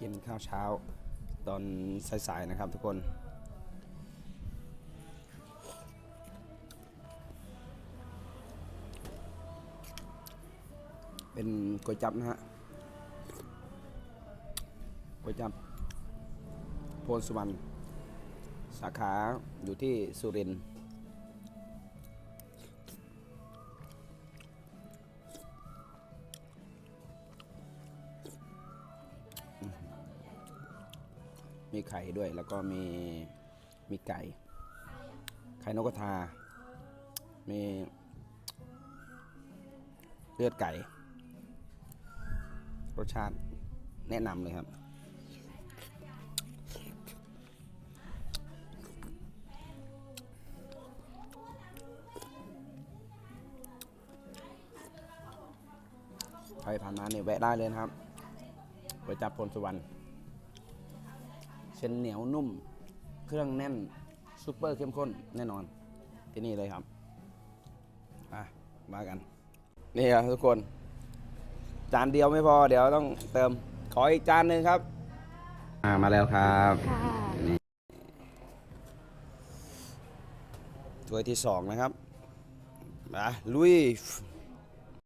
กินข้าวเช้า ตอนสายๆนะครับทุกคนเป็นก๋วยจับนะฮะก๋วยจับโพนสุวรรณสาขาอยู่ที่สุรินทร์ มีไข่ด้วยแล้วก็มีมีไก่ ไข่นกกระทา มีเลือดไก่ รสชาติแนะนำเลยครับ ใครผ่านมาเนี่ยแวะได้เลยนะครับก๋วจับพลสุวรรณ เส้นเหนียวนุ่ม เครื่องแน่นซุปเปอร์เข้มข้นแน่นอน ที่นี่เลยครับอะมากัน นี่ครับทุกคน จานเดียวไม่พอเดี๋ยวต้องเติม ขออีกจานหนึ่งครับอ่ามาแล้วครับค่ะถ้วยที่สองนะครับมาลุย